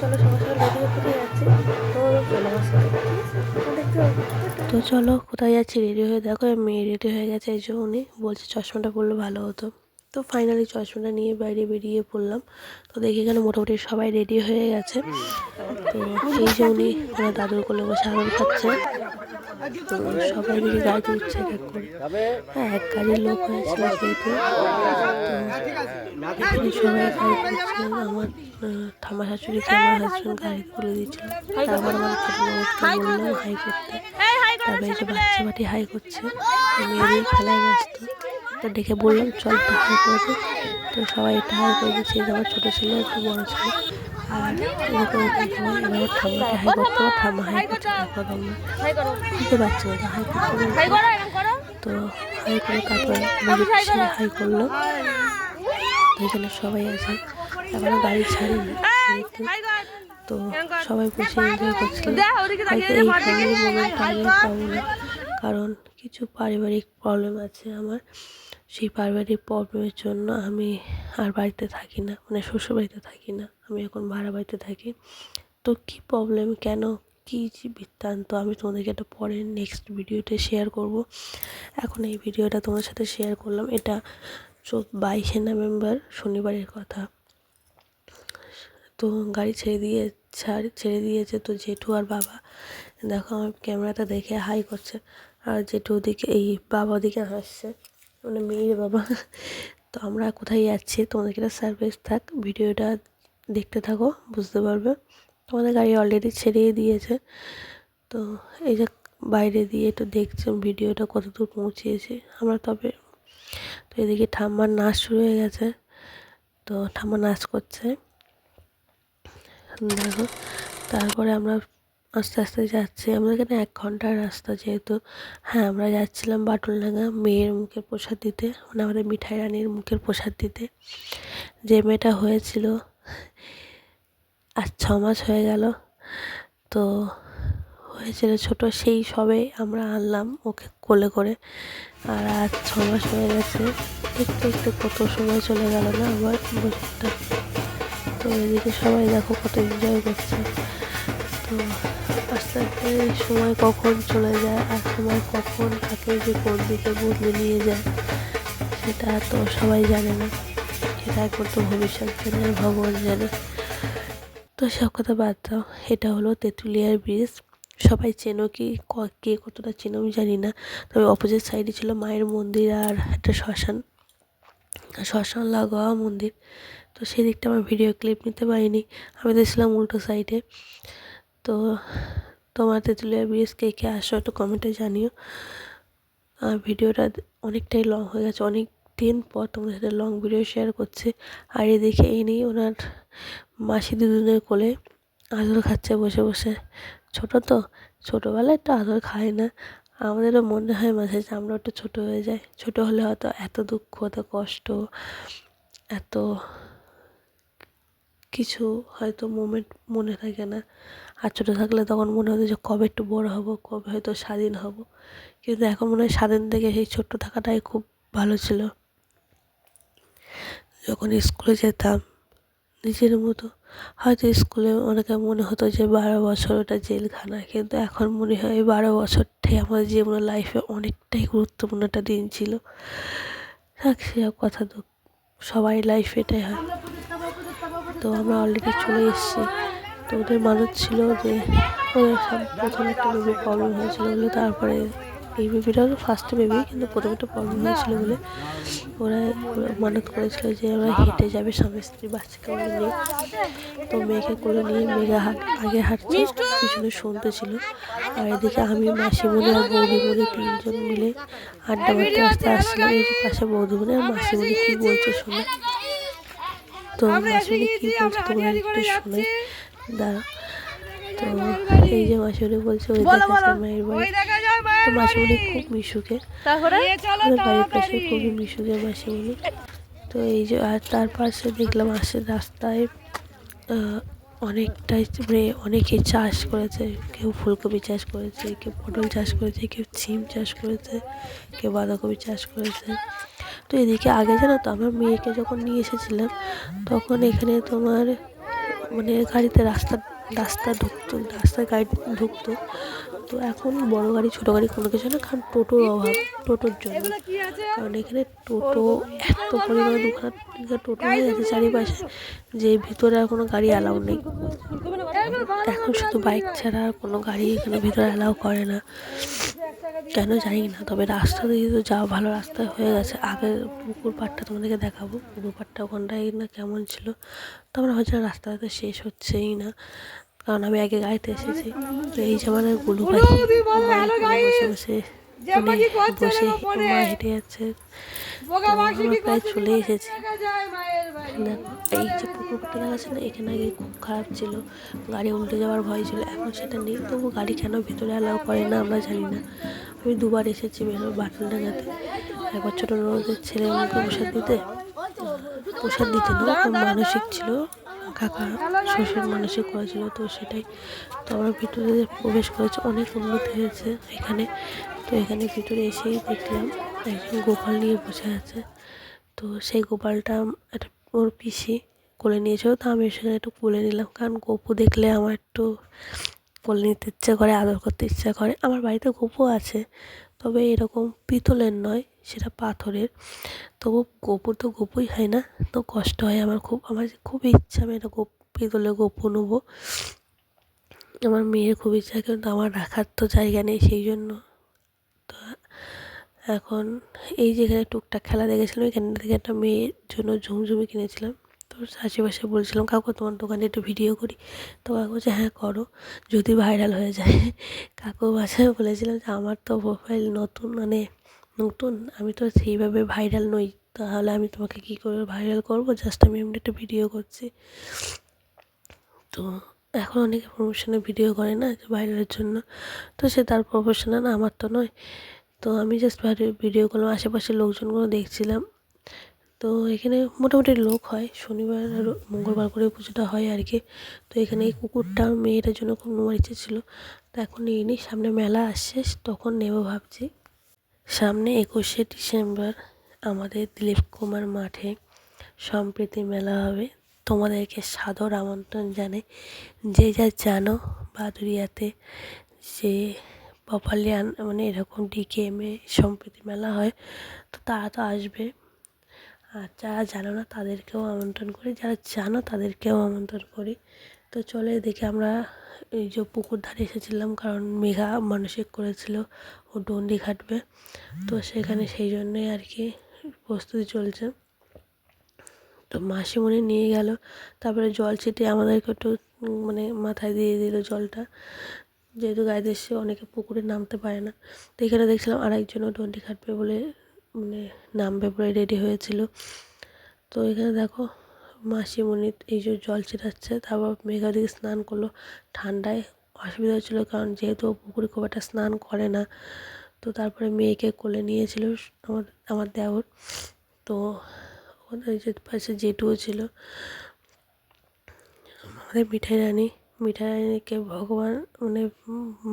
চলো তো চলো, কোথায় যাচ্ছি? রেডি হয়ে দেখো মেয়ে রেডি হয়ে গেছে, এই জন্যই উনি। বলছে চশমাটা পড়লে ভালো হতো। তো ফাইনালি চশমাটা নিয়ে বাইরে বেরিয়ে পড়লাম। তো দেখি এখানে মোটামুটি সবাই রেডি হয়ে গেছে। তো এই যে উনি দাদুর কোলে বসে আরাম খাচ্ছে। তো সবাই দিকে গাড়িতে করে। হ্যাঁ এক গাড়ির লোক হয়েছিল যেহেতু। তো সবাই গাড়ি আমার ঠাম্মা শাশুড়িকে আমার হাজব্যান্ড গাড়ি তুলে দিয়েছিল। আমার বললাম হাই করতে। তারপরে যে বাচ্চা বাটি হাই করছে। মেয়েদের খেলায় ব্যস্ত। ডেকে বললাম, চল হাই করে তো সবাই এটা হাই করে দিচ্ছে। আমার ছোটো ছেলে, একটু বড়ো ছেলে। আর হাই করতে হাই বুঝতে পারছি না তো হাই করে তারপরে হাই করল তো এখানে সবাই আছে এখনও গাড়ি ছাড়িনি তো সবাই বসে এনজয় কারণ কিছু পারিবারিক প্রবলেম আছে আমার সেই পারিবারিক প্রবলেমের জন্য আমি আর বাড়িতে থাকি না মানে শ্বশুর বাড়িতে থাকি না, আমি এখন ভাড়া বাড়িতে থাকি। তো কী প্রবলেম কেন, কী বৃত্তান্ত, আমি তোমাদেরকে একটা পরে নেক্সট ভিডিওতে শেয়ার করব। এখন এই ভিডিওটা তোমার সাথে শেয়ার করলাম, এটা চোদ্দ, বাইশে নভেম্বর শনিবারের কথা। তো গাড়ি ছেড়ে দিয়ে ছাড়, ছেড়ে দিয়েছে তো জেঠু আর বাবা। দেখো আমার ক্যামেরাটা দেখে হাই করছে, আর জেঠু ওদিকে, এই বাবা ওদিকে হাসছে। মানে মেয়ের বাবা। তো আমরা কোথায় যাচ্ছি? তোমাদেরকে একটা সারপ্রাইজ থাক, ভিডিওটা দেখতে থাকো, বুঝতে পারবে। তোমাদের গাড়ি অলরেডি ছেড়েই দিয়েছে। তো এই যে বাইরে দিয়ে একটু দেখছি ভিডিওটা কত দূর পৌঁছিয়েছে আমরা তবে তো এদিকে ঠাম্মার নাচ শুরু হয়ে গেছে। তো ঠাম্মা নাচ করছে। দেখো, তারপরে আমরা আস্তে আস্তে যাচ্ছি। আমাদের এখানে এক ঘণ্টার রাস্তা যেহেতু। হ্যাঁ আমরা যাচ্ছিলাম বাটুলডাঙ্গা মেয়ের মুখের প্রসাদ দিতে মানে আমাদের মিঠাই রানীর মুখের প্রসাদ দিতে। যে মেয়েটা হয়েছিল, আজ ছ মাস হয়ে গেল। তো হয়েছিল ছোট, সেই সবে আমরা আনলাম ওকে কোলে করে। আর আজ ছ মাস হয়ে গেছে। একটু একটু কত সময় চলে গেল না আমার তো এদিকে সবাই দেখো কত এনজয় করছে। তো আস্তে আস্তে সময় কখন চলে যায় আর সময় কখন তাকে যে কোন দিকে বদলে নিয়ে যায়, সেটা তো সবাই জানে না। এটা একমাত্র ভবিষ্যৎ জানে আর ভগবান জানে। তো সব কথা বাদ দাও, এটা হলো তেঁতুলিয়ার ব্রিজ সবাই চেনো ক- কে কতটা চেনো আমি জানি না, তবে অপোজিট সাইডে ছিল মায়ের মন্দির আর একটা শ্মশান। শ্মশান লাগোয়া মন্দির। তো সেদিকটা আমার ভিডিও ক্লিপ নিতে পারিনি, আমি তো ছিলাম উল্টো সাইডে তো তোমার তেঁতুলিয়া ব্রিজ কে কে আসো একটু কমেন্টে জানিও। আর ভিডিওটা অনেকটাই লং হয়ে গেছে। অনেক দিন পর তোমাদের সাথে লং ভিডিও শেয়ার করছি। আর এদিকে এই নিয়ে ওনার মাসি দুজনের কোলে আদর খাচ্ছে বসে বসে। ছোটো তো, ছোটোবেলায় একটু আদর খায় না। আমাদেরও মনে হয় মাঝে যে আমরা একটু ছোটো হয়ে যাই। ছোটো হলে হয়তো এত দুঃখ, এত কষ্ট, এত কিছু হয়তো মোমেন্ট মনে থাকে না। আর ছোটো থাকলে তখন মনে হতো যে কবে একটু বড় হব, কবে হয়তো স্বাধীন হব। কিন্তু এখন মনে হয় স্বাধীন থেকে সেই ছোট্ট থাকাটাই খুব ভালো ছিল। যখন স্কুলে যেতাম, নিজের মতো, হয়তো স্কুলে অনেকে মনে হতো যে বারো বছর ওটা জেলখানা, কিন্তু এখন মনে হয় এই বারো বছরটাই আমাদের জীবনের লাইফে অনেকটাই গুরুত্বপূর্ণ একটা দিন ছিল। থাক সেসব কথা তো সবাই লাইফে এটাই হয়। তো আমরা অলরেডি চলে এসেছি। তো ওদের মানুষ ছিল যে, ওদের প্রথমে একটা বেবি প্রবলেম হয়েছিল বলে, তারপরে এই বেবিটা ফার্স্ট বেবি কিন্তু প্রথমে একটা প্রবলেম হয়েছিল বলে ওরা মানত করেছিল যে, ওরা হেঁটে যাবে, স্বামী স্ত্রী বাচ্চাকে ওরা নিয়ে। তো মেয়েকে কোলে নিয়ে মেয়েকে হাট, আগে হাঁটছে পিছনে শুনতে ছিল। আর এদিকে আমি, মাসিমণি আর বৌদিমণি তিনজন মিলে আড্ডা মারতে আসতে আসছিলাম এই যে পাশে বৌদিমণি আর মাসিমণি কী বলছে শুনে। তো মাসুরি কী বলছে তোমরা একটু শুনে দাঁড়া। তো এই যে মাসুরি বলছে ওই দেখা মায়ের বাড়ি। তো মাসুরি খুব মিশুকে। তাহলে বাড়ির পাশে খুবই মিশুকে মাসিমণি। তো এই যে আর তার পাশে দেখলাম আসে রাস্তায় অনেকটাই মানে অনেকে চাষ করেছে, কেউ ফুলকপি চাষ করেছে, কেউ পটল চাষ করেছে, কেউ সিম চাষ করেছে, কেউ বাঁধাকপি চাষ করেছে। তো এদিকে আগে জানো তো আমার মেয়েকে যখন নিয়ে এসেছিলাম, তখন এখানে তোমার মানে গাড়িতে রাস্তা রাস্তা ঢুকতো রাস্তায় গাড়ি ঢুকতো। তো এখন বড় গাড়ি, ছোটো গাড়ি কোনো কিছু না, কারণ টোটোর অভাব, টোটোর জন্য। কারণ এখানে টোটো এত পরিমাণে দুখানা টোটো হয়ে গেছে চারিপাশে, যে ভিতরে আর কোনো গাড়ি অ্যালাউ নেই। এখন শুধু বাইক ছাড়া আর কোনো গাড়ি এখানে ভিতরে অ্যালাউ করে না। কেন জানি না, তবে রাস্তা দিয়ে তো যাওয়া ভালো রাস্তা হয়ে গেছে। আগে পুকুর পাড়টা তোমাদেরকে দেখাবো, পুকুর পাড়টা ওখানটায় না কেমন ছিল তো আমরা হয়তো রাস্তাটা শেষ হচ্ছেই না। কারণ আমি আগে গাড়িতে এসেছি। তো এই জামানার গুলু পাখি বসে বসে মানে বসে মা হেঁটে যাচ্ছে। আমরা প্রায় চলে এসেছি। এই যে পুকুরটা দেখাচ্ছে না এখানে আগে খুব খারাপ ছিল। গাড়ি উল্টে যাওয়ার ভয় ছিল এখন সেটা নেই। তবু গাড়ি কেন ভেতরে অ্যালাউ করে না আমরা জানি না। আমি দুবার এসেছি বেরোর বাটুলডাঙ্গাতে একবার ছোটো ননদের ছেলে আমাকে প্রসাদ দিতে। প্রসাদ দিতে না খুব মানসিক ছিল। কাকা শ্বশুর মানসিক করেছিল, তো সেটাই তো আমরা ভিতরে প্রবেশ করেছে, অনেক উন্নতি হয়েছে এখানে। তো এখানে ভিতরে এসেই দেখলাম একজন গোপাল নিয়ে বসে আছে। তো সেই গোপালটা একটা ওর পিসি কোলে নিয়েছিল, তো আমি সেখানে একটু কোলে নিলাম, কারণ গপু দেখলে আমার একটু কোলে নিতে ইচ্ছে করে, আদর করতে ইচ্ছা করে। আমার বাড়িতে গপু আছে তবে এরকম পিতলের নয়, সেটা পাথরের। তবু গপুর তো গপুই হয় না, তো কষ্ট হয় আমার খুব আমার খুব ইচ্ছা আমি একটা গোপ, পিতলের গপু নেব। আমার মেয়ের খুব ইচ্ছা, কিন্তু আমার রাখার তো জায়গা নেই সেই জন্য। তো এখন এই যেখানে টুকটাক খেলা দেখেছিলাম, এখান থেকে একটা মেয়ের জন্য ঝুমঝুমি কিনেছিলাম। তো আশেপাশে বলছিলাম, কাকু, তোমার দোকানে একটু ভিডিও করি। তো কাকু বলছে হ্যাঁ করো, যদি ভাইরাল হয়ে যায়। কাকু বাসায় বলেছিলাম যে, আমার তো প্রোফাইল নতুন মানে নতুন, আমি তো সেইভাবে ভাইরাল নই। তাহলে আমি তোমাকে কী করে ভাইরাল করব? জাস্ট আমি এমনি একটা ভিডিও করছি। তো এখন অনেকে প্রমোশনে ভিডিও করে না, যে ভাইরালের জন্য। তো সে তার প্রফেশনাল আমার তো নয়। তো আমি জাস্ট ভিডিও করলাম, আশেপাশের লোকজনগুলো দেখছিলাম। তো এখানে মোটামুটি লোক হয়। শনিবার আর মঙ্গলবার করে পুজোটা হয় আর কি। তো এখানে এই কুকুরটা, মেয়েটার জন্য খুব নেওয়ার ইচ্ছে ছিল। তো এখন নিয়ে নিই সামনে মেলা আসছে, তখন নেব ভাবছি। সামনে একুশে ডিসেম্বর আমাদের দিলীপ কুমার মাঠে সম্প্রীতি মেলা হবে। তোমাদেরকে সাদর আমন্ত্রণ জানাই। যে যা জানো বাদুরিয়াতে যে প্রপারলি আন মানে এরকম ডিকেএমে সম্প্রীতি মেলা হয়, তো তারা তো আসবে। আর যারা জানো না তাদেরকেও আমন্ত্রণ করি, যারা জানো তাদেরকেও আমন্ত্রণ করি। তো চলে দেখে আমরা এই যে পুকুর ধারে এসেছিলাম, কারণ মেঘা মানসিক করেছিল ও ডন্ডি ঘাটবে। তো সেখানে সেই জন্যই আর কি প্রস্তুতি চলছে। তো মাসিমণি নিয়ে গেল, তারপরে জল ছিটিয়ে আমাদেরকে একটু মানে মাথায় দিয়ে দিল জলটা। যেহেতু গাইতে এসে অনেকে পুকুরে নামতে পারে না। তো এখানে দেখছিলাম আরেকজনও ডন্ডি খাটবে বলে মানে নামবে বলে রেডি হয়েছিল। তো এখানে দেখো মাসিমণি এই যে জল ছিটাচ্ছে, তারপর মেঘা দিকে স্নান করল ঠান্ডায়। অসুবিধা হচ্ছিল কারণ যেহেতু ও পুকুরে খুব একটা স্নান করে না, তো তারপরে মেয়েকে কোলে নিয়েছিল আমার আমার দেওর। তো ওখানে যে পাশে জেঠুও ছিল। আমাদের মিঠাই রানী, মিঠাই রানীকে ভগবান মানে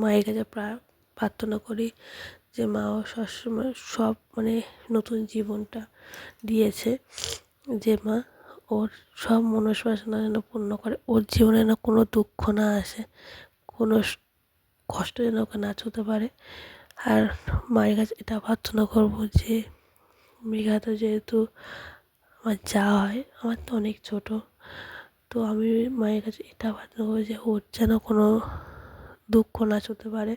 মায়ের কাছে প্রার্থনা করি। যে মা ও সবসময় সব মানে নতুন জীবনটা দিয়েছে যে মা ওর সব মনস্বাসনা যেন পূর্ণ করে, ওর জীবনে যেন কোনো দুঃখ না আসে, কোনো কষ্ট যেন ওকে না ছুতে পারে। আর মায়ের কাছে এটা প্রার্থনা করব যে মেঘা তো যেহেতু আমার যা হয়, আমার তো অনেক ছোটো, তো আমি মায়ের কাছে এটা প্রার্থনা করব যে ওর যেন কোনো দুঃখ না ছুতে পারে।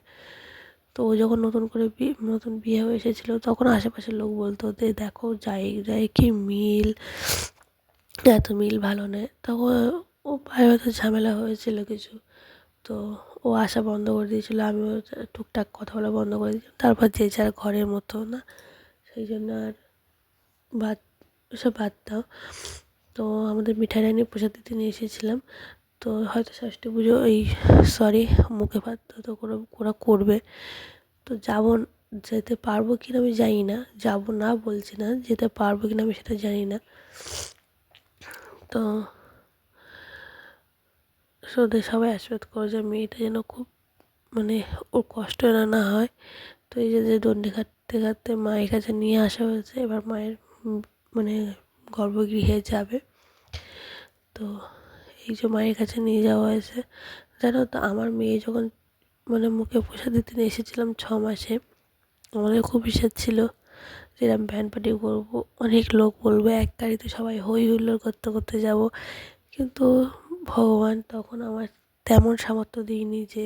তো ও যখন নতুন করে বিয়ে নতুন বিয়ে হয়ে এসেছিল, তখন আশেপাশের লোক বলতো যে দেখো যাই যাই কি মিল? এত মিল ভালো নেই। তখন ও পায়ে হয়তো ঝামেলা হয়েছিল কিছু। তো ও আসা বন্ধ করে দিয়েছিলো, আমিও টুকটাক কথা বলা বন্ধ করে দিয়েছিলাম তারপর যে যার ঘরের মতো, না? সেই জন্য আর বাদ, ওসব বাদ দাও। তো আমাদের মিঠাই রানী প্রসাদ দিতে নিয়ে এসেছিলাম। তো হয়তো ষষ্ঠী পুজো এই সরি মুখে ভাত তো ওরা ওরা করবে। তো যাব যেতে পারব কি না আমি জানি না। যাব না বলছি না, যেতে পারব কি না আমি সেটা জানি না। তো ওদের সবাই আশীর্বাদ করে যে মেয়েটা যেন খুব মানে ওর কষ্ট না না হয়। তো এই যে দণ্ডি খাটতে খাটতে মায়ের কাছে নিয়ে আসা হয়েছে, এবার মায়ের মানে গর্ভগৃহে যাবে। তো এই যে মায়ের কাছে নিয়ে যাওয়া হয়েছে। জানো তো, আমার মেয়ে যখন মানে মুখে পোষা দিতে নিয়ে এসেছিলাম ছ মাসে, আমাদের খুব ইচ্ছা ছিল যে এরকম ব্যান্ড পার্টি করব। অনেক লোক বলব, এক গাড়িতে সবাই হই হুল্লোড় করতে করতে যাব। কিন্তু ভগবান তখন আমার তেমন সামর্থ্য দিইনি যে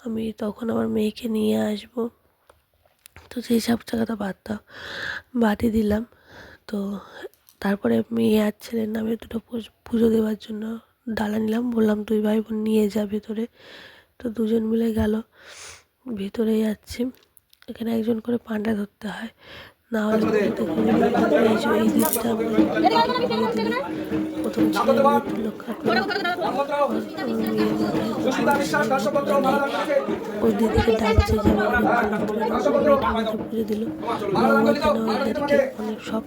আমি তখন আমার মেয়েকে নিয়ে আসব। তো সেই সব জায়গাটা বাদ দাও, বাদই দিলাম। তো তারপরে মেয়ে আর ছেলের নামে দুটো পুজ- দেওয়ার জন্য ডালা নিলাম। বললাম, তুই ভাই বোন নিয়ে যা ভেতরে। তো দুজন মিলে গেল ভেতরে যাচ্ছি। এখানে একজন করে পান্ডা ধরতে হয়। না হলে এই যে দিকটা প্রথম ছেলে মেয়ে ওই দিদিকে ডাকছে যে পুজো দিল ওদেরকে অনেক সব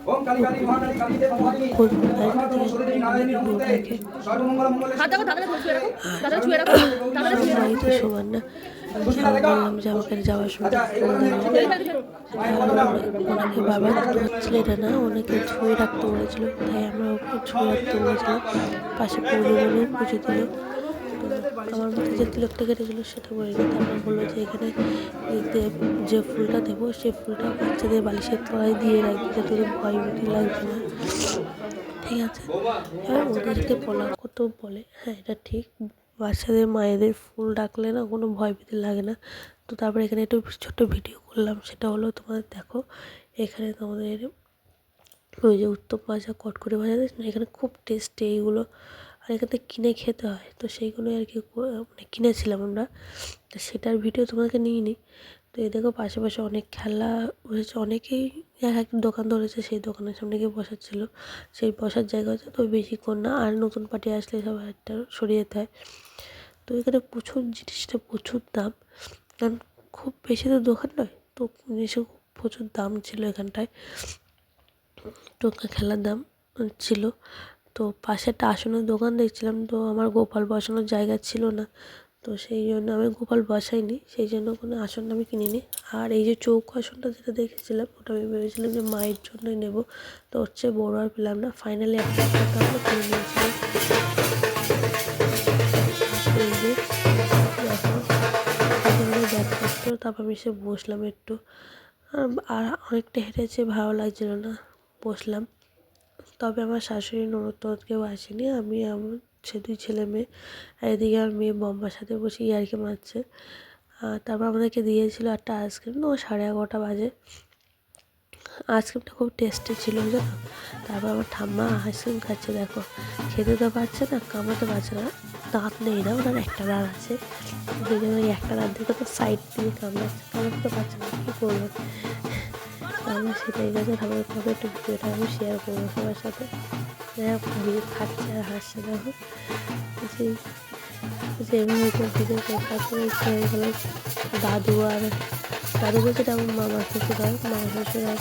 সমান না বললাম যে আমাকে যাওয়ার সময় ওনাকে বাবা ধরছিল এটা না ওনাকে ছুঁয়ে রাখতে বলেছিল তাই আমরা ওকে ছুঁয়ে রাখতে বলেছিলাম। পাশে পৌরবনে পুজো দিল। আমার মধ্যে যে তিলকটা কেটেছিল সেটা বলে দিই তারপর বলল যে এখানে যে- যে ফুলটা দেবো সেই ফুলটা বাচ্চাদের বালিশের তলায় দিয়ে রাখবি যাতে ওদের ভয় ভীতি লাগবে না। ঠিক আছে। এবার ওদেরকে বলা কত বলে হ্যাঁ এটা ঠিক। বাচ্চাদের, মায়েদের ফুল ডাকলে না কোনো ভয় পেতে লাগে না। তো তারপরে এখানে একটু ছোট্ট ভিডিও করলাম, সেটা হলো তোমাদের দেখো, এখানে তোমাদের ওই যে উত্তর ভাজা কটকরি ভাজা না? এখানে খুব টেস্টি এইগুলো। আর এখানে কিনে খেতে হয়, তো সেইগুলোই আর কি মানে কিনেছিলাম আমরা। তো সেটার ভিডিও তোমাদেরকে নিইনি। তো এই দেখো পাশে পাশে অনেক খেলা হয়েছে, অনেকেই এক এক দোকান ধরেছে, সেই দোকানের সামনে গিয়ে বসাচ্ছিল। সেই বসার জায়গা হচ্ছে তো বেশিক্ষণ না আর নতুন পার্টি আসলে সব একটা সরিয়ে হয় তো এখানে প্রচুর জিনিসটা প্রচুর দাম। কারণ খুব বেশি তো দোকান নয়, তো জিনিসের প্রচুর দাম ছিল এখানটায়। টোকা খেলার দাম ছিল। তো পাশে একটা আসনের দোকান দেখছিলাম, তো আমার গোপাল বসানোর জায়গা ছিল না। তো সেই জন্য আমি গোপাল বসাইনি, সেই জন্য কোনো আসন আমি কিনিনি। আর এই যে চৌকো আসনটা যেটা দেখেছিলাম, ওটা আমি ভেবেছিলাম যে মায়ের জন্যই নেব। তো হচ্ছে বড় আর পেলাম না। ফাইনালি একটা আমরা কিনে নিয়েছিলাম। তারপর আমি এসে বসলাম একটু। আর- আর অনেকটা হেঁটেছে, ভালো লাগছিল না, বসলাম। তবে আমার শাশুড়ি ননদ কেউ আসেনি, আমি আমার সে দুই ছেলে মেয়ে। এদিকে আমার মেয়ে বম্বার সাথে বসে ইয়ারকি মারছে। তারপর আমাদেরকে দিয়েছিল একটা আইসক্রিম, ও সাড়ে এগারোটা বাজে। আইসক্রিমটা খুব টেস্টি ছিল, জানো? তারপর আমার ঠাম্মা আইসক্রিম খাচ্ছে, দেখো। খেতে তো পারছে না কামাতে পারছে না। দাঁত নেই না, ওনার একটা দাঁত আছে। ওই একটা দাঁত দিকে তো সাইড দিয়ে কামড়াচ্ছে কামড়াতে তো পারছে না, কী করব? আমার সেটাই গেছে তারপরে কবে একটু ভিডিওটা আমি শেয়ার করব সবার সাথে। দাদু আর দাদু বলছে আমার মামা শ্বশুর মামা শ্বশুর আর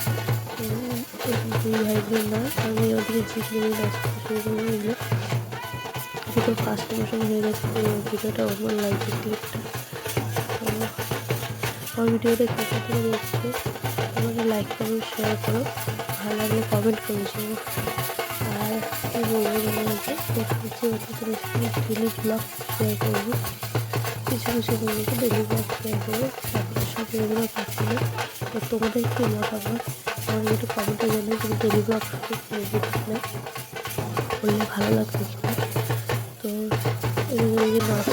দুই ভাই বোন না, আমি ওদিকে দিল ভিডিও পাঁচটা বছর হয়ে গেছে ভিডিওটা আমার লাগছে ক্লিপটা আমার ভিডিওটা কোথা দেখছ আমাকে লাইক করো শেয়ার করো, ভালো লাগলে কমেন্ট করে জানো হচ্ছে কিছু কিছু ডেলি ব্লগ শেয়ার করব কিছু কিছু বলব ডেলি ব্লগ শেয়ার করব তারপরে সব এগুলো পাচ্ছি না তো তোমাদের কী মতামত আমাকে একটু কমেন্টে জানাই তুমি ডেলি ব্লগ করবে না করলে ভালো লাগবে তো এই যে নাচ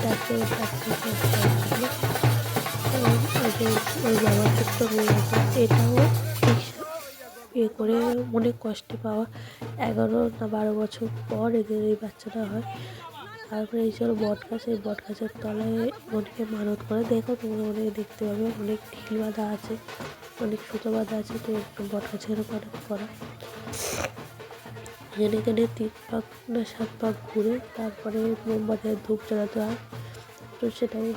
তারপরে যে ছোট্ট এটাও এ করে অনেক কষ্টে পাওয়া এগারো না বারো বছর পর এদের এই বাচ্চাটা হয়। তারপরে এই ছিল বট গাছ এই বট গাছের তলায় অনেকে মানত করে। দেখো তোমরা অনেকে দেখতে পাবে, অনেক ঢিল বাঁধা আছে, অনেক সুতো বাঁধা আছে, তো বট গাছের অনেক করা। এখানে এখানে তিন পাক না সাত পাক ঘুরে তারপরে মোমবাতি ধূপ জ্বালাতে হয় তো সেটাই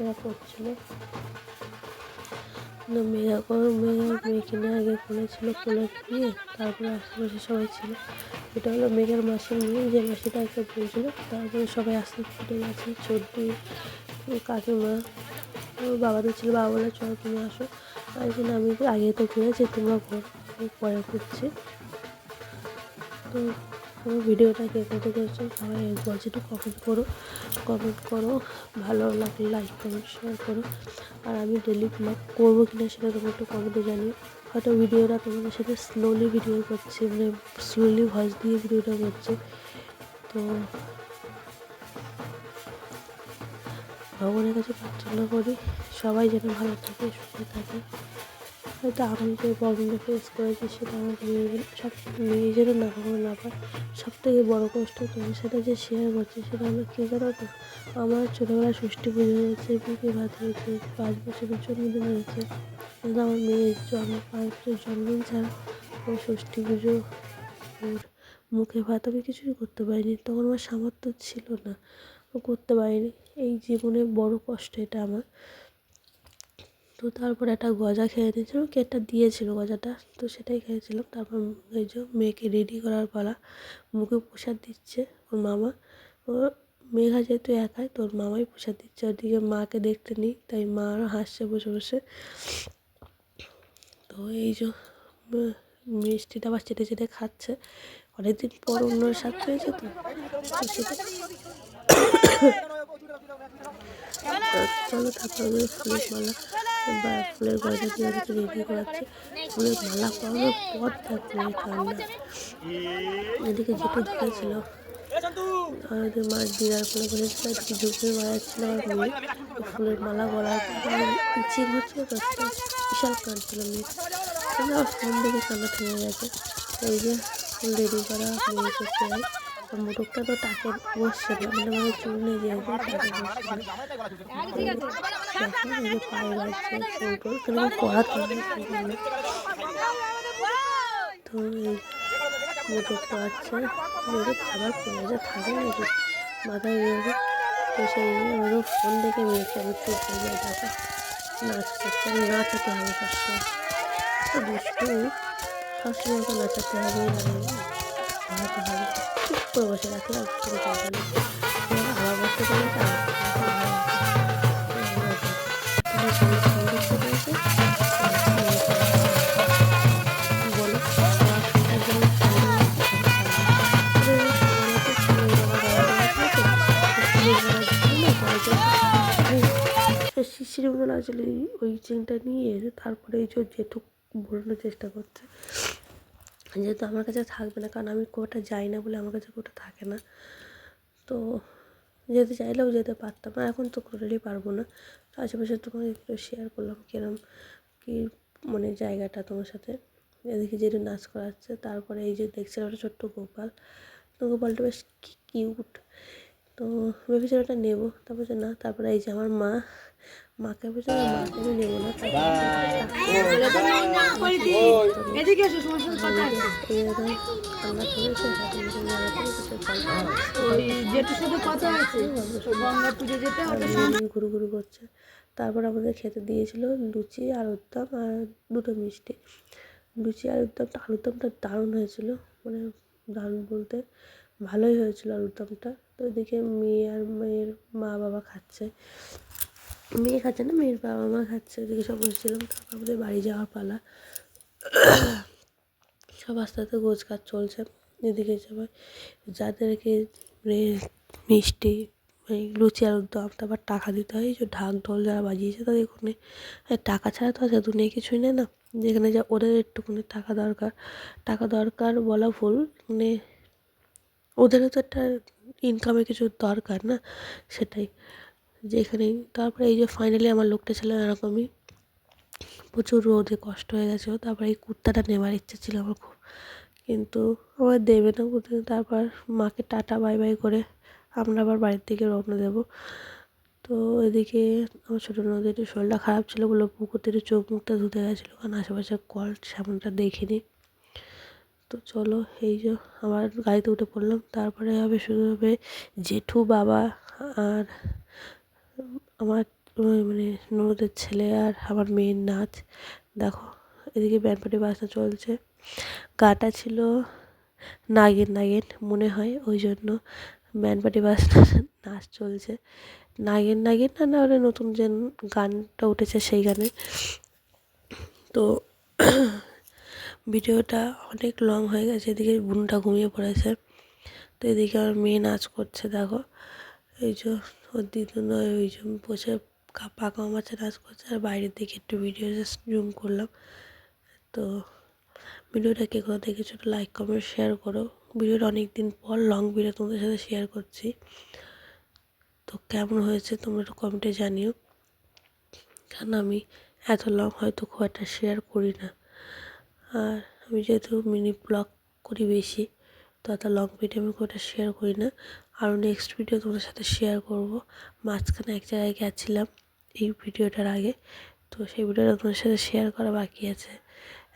এরা করছিল। না, মেয়েরা করে মেয়ে কিনে আগে করেছিল কোলে নিয়ে তারপরে আশেপাশে সবাই ছিল। এটা হলো মেঘের মাসি মেয়ে যে মাসিটা একটা বলছিল, তারপরে সবাই আসতে ফুটে গেছে চর্দি কাকিমা, ওর বাবাদের ছিল, বাবা বলে, চলো তুমি আসো। জন্য আমি আগে তো ঘুরেছি, তোমরা পরে করছি তো আমার ভিডিওটা কে করতে করছ সবাই বলছে একটু কমেন্ট করো কমেন্ট করো, ভালো লাগলে লাইক কমেন্ট শেয়ার করো। আর আমি ডেলি ব্লগ করব কি না সেটা তোমরা একটু কমেন্টে জানিও। হয়তো ভিডিওটা তোমাদের সাথে স্লোলি ভিডিও করছি মানে স্লোলি ভয়েস দিয়ে ভিডিওটা করছি। তো ভগবানের কাছে প্রার্থনা করি, সবাই যেন ভালো থাকে, সুস্থ থাকে। হয়তো আমি যে প্রবলেমটা ফেস করেছি, সেটা মেয়ে সব যেন না কখনো না পায় সব থেকে বড়ো কষ্ট তুমি সেটা যে শেয়ার করছি, সেটা আমার কী জানো তো আমার ছোটোবেলায় ষষ্ঠী পুজো হয়েছে বিকে ভাত হয়েছে, পাঁচ বছরের জন্মদিন হয়েছে। কিন্তু আমার মেয়ের জন্ম পাঁচ বছর জন্মদিন ছাড়া ওর ষষ্ঠী পুজো ওর মুখে ভাত আমি কিছুই করতে পারিনি। তখন আমার সামর্থ্য ছিল না করতে পারিনি। এই জীবনে বড় কষ্ট এটা আমার। তো তারপর একটা গজা খেয়ে নিয়েছিলাম কেকটা দিয়েছিল গজাটা, তো সেটাই খেয়েছিলাম। তারপর এই যে মেয়েকে রেডি করার পালা, মুখে প্রসাদ দিচ্ছে ওর মামা। ও মেঘা যেহেতু একাই তোর মামাই প্রসাদ দিচ্ছে। ওদিকে মাকে দেখতে নিই, তাই মা আরও হাসছে বসে বসে। তো এই যে মিষ্টিটা আবার চেটে চেটে খাচ্ছে। অনেকদিন পর অন্য স্বাদ পেয়েছে তো চলো তারপরে ফুলের মালা বা ফুলের গজা দিয়ে আমাকে রেডি করাচ্ছে ফুলের মালা পরানোর পর তারপরে কান্না এদিকে যেটু ধরেছিল আমাদের মাছ দিদার ফুলে বলেছিল এদিকে ঝুঁকে মারাচ্ছিল মেয়ে ফুলের মালা গলার ইচিং হচ্ছিল বিশাল কাঁদছিল মেয়ে ফোন দেখে কান্না থেমে গেছে এই যে ফুল রেডি করা মেয়েকে প্রায় মোটকটা তো টাকে বসছে না মানে মানে চুল নিয়ে যেয়েছে টাকে বসছে পায়ে বাজছে ফুল টুল কিন্তু তো এই মোটকটা আছে। মেয়েকে খাবার যা থাকে মাথায় বেরোবে তো সেই জন্য ফোন দেখে মেয়েকে আমি চুপ হয়ে যায় টাকা নাচ নাচাতে হবে সবসময় তো দুষ্টু সবসময় ওকে নাচাতে হবে হবে চুপ করে বসে রাখলে শিশির মতন আসলে ওই চিংটা নিয়ে তারপরে এই যে যেটুক বোলানোর চেষ্টা করছে। যেহেতু আমার কাছে থাকবে না, কারণ আমি কোটা যাই না বলে আমার কাছে কোটা থাকে না। তো যেতে চাইলেও যেতে পারতাম না এখন তো টোটালি পারব না। তো আশেপাশে তোমাকে একটু শেয়ার করলাম কিরম কী মানে জায়গাটা তোমার সাথে। এদিকে যেটা নাচ করাচ্ছে তারপরে এই যে দেখছিলাম একটা ছোট্ট গোপাল। তো গোপালটা বেশ কিউট তো ভেবেছিলাম ওটা নেব। তারপর না তারপরে এই যে আমার মা মাকে বলছে না মাকে আমি নেব না। ঘুরু ঘুরু করছে। তারপর আমাদের খেতে দিয়েছিল লুচি আলুর দম আর দুটো মিষ্টি। লুচি আলুর দমটা আলুর দমটা দারুণ হয়েছিল। মানে দারুণ বলতে। ভালোই হয়েছিল আলুর দমটা তো এদিকে মেয়ে আর মেয়ের মা বাবা খাচ্ছে। মেয়ে খাচ্ছে না, মেয়ের বাবা মা খাচ্ছে। ওদিকে সব বসেছিলাম, তারপর আমাদের বাড়ি যাওয়ার পালা। সব আস্তে আস্তে গোছ কাজ চলছে। এদিকে সবাই যাদেরকে মানে মিষ্টি মানে লুচি আলুর দম তারপর টাকা দিতে হয়। এই যে ঢাক ঢোল যারা বাজিয়েছে তাদের ওখানে টাকা ছাড়া তো আছে দুনিয়া কিছুই নেই না। যেখানে যা ওদের একটুখানি টাকা দরকার। টাকা দরকার বলা ভুল মানে ওদেরও তো একটা ইনকামের কিছু দরকার না, সেটাই। যেখানেই তারপরে এই যে ফাইনালি আমার লোকটা ছিল এরকমই। প্রচুর রোদে কষ্ট হয়ে গেছিল, তারপরে এই কুর্তাটা নেওয়ার ইচ্ছে ছিল আমার খুব। কিন্তু আমার দেবে না কুর্তা তারপর মাকে টাটা, বাই বাই করে আমরা আবার বাড়ির দিকে রওনা দেবো। তো এদিকে আমার ছোটো নদীর শরীরটা খারাপ ছিল বলে পুকুর থেকে চোখ মুখটা ধুতে গেছিল, কারণ আশেপাশে কল সেমনটা দেখিনি। তো চলো এই যে আবার গাড়িতে উঠে পড়লাম। তারপরে হবে শুরু হবে জেঠু, বাবা আর আমার মানে ননদের ছেলে আর আমার মেয়ের নাচ। দেখো, এদিকে ব্যান্ড পার্টি বাসা চলছে। গাটা ছিল নাগিন নাগিন, মনে হয় ওই জন্য ব্যান্ড পার্টি বাসটা নাচ চলছে। নাগিন নাগিন না না, ওটা নতুন যে গানটা উঠেছে সেই গানে তো ভিডিওটা অনেক লং হয়ে গেছে, এদিকে বুনটা ঘুমিয়ে পড়েছে। তো এদিকে আমার মেয়ে নাচ করছে, দেখো। এই যে ওর দিদি নয়, ওই যে বসে পাকা মাছে নাচ করছে, আর বাইরের দিকে একটু ভিডিও জুম করলাম। তো ভিডিওটা কে কোথা থেকে ছোটো লাইক কমেন্ট শেয়ার করো। ভিডিওটা অনেক দিন পর লং ভিডিও তোমাদের সাথে শেয়ার করছি। তো কেমন হয়েছে তোমরা একটু কমেন্টে জানিও। কারণ আমি এত লং হয়তো খুব একটা শেয়ার করি না। আর আমি যেহেতু মিনি ব্লগ করি বেশি, তো এত লং ভিডিও আমি খুব শেয়ার করি না। আরও নেক্সট ভিডিও তোমাদের সাথে শেয়ার করব। মাঝখানে এক জায়গায় গেছিলাম এই ভিডিওটার আগে, তো সেই ভিডিওটা তোমাদের সাথে শেয়ার করা বাকি আছে।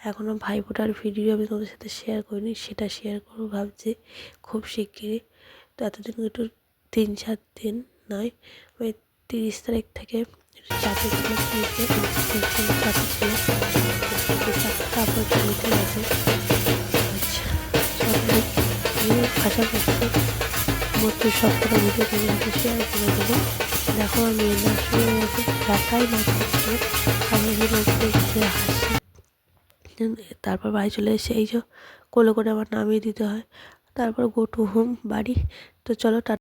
এখনও ভাইফোঁটার ভিডিও আমি তোমাদের সাথে শেয়ার করিনি, সেটা শেয়ার করব ভাবছি খুব শিগগিরই। তো এতদিন একটু তিন চার দিন নয়, ওই তিরিশ তারিখ থেকে একটু চাপে ছিল পুলিশে চাপে ছিল তো তারপর চলতে গেছে সবাই আমি আশা করছি মধ্যে সবকটা ভিডিও শেয়ার করে দেবো দেখো আমি একাই নাচ আমি তারপর বাড়ি চলে এসে এই যে কোলে করে আমার নামিয়ে দিতে হয়। তারপর গো টু হোম বাড়ি। তো চলো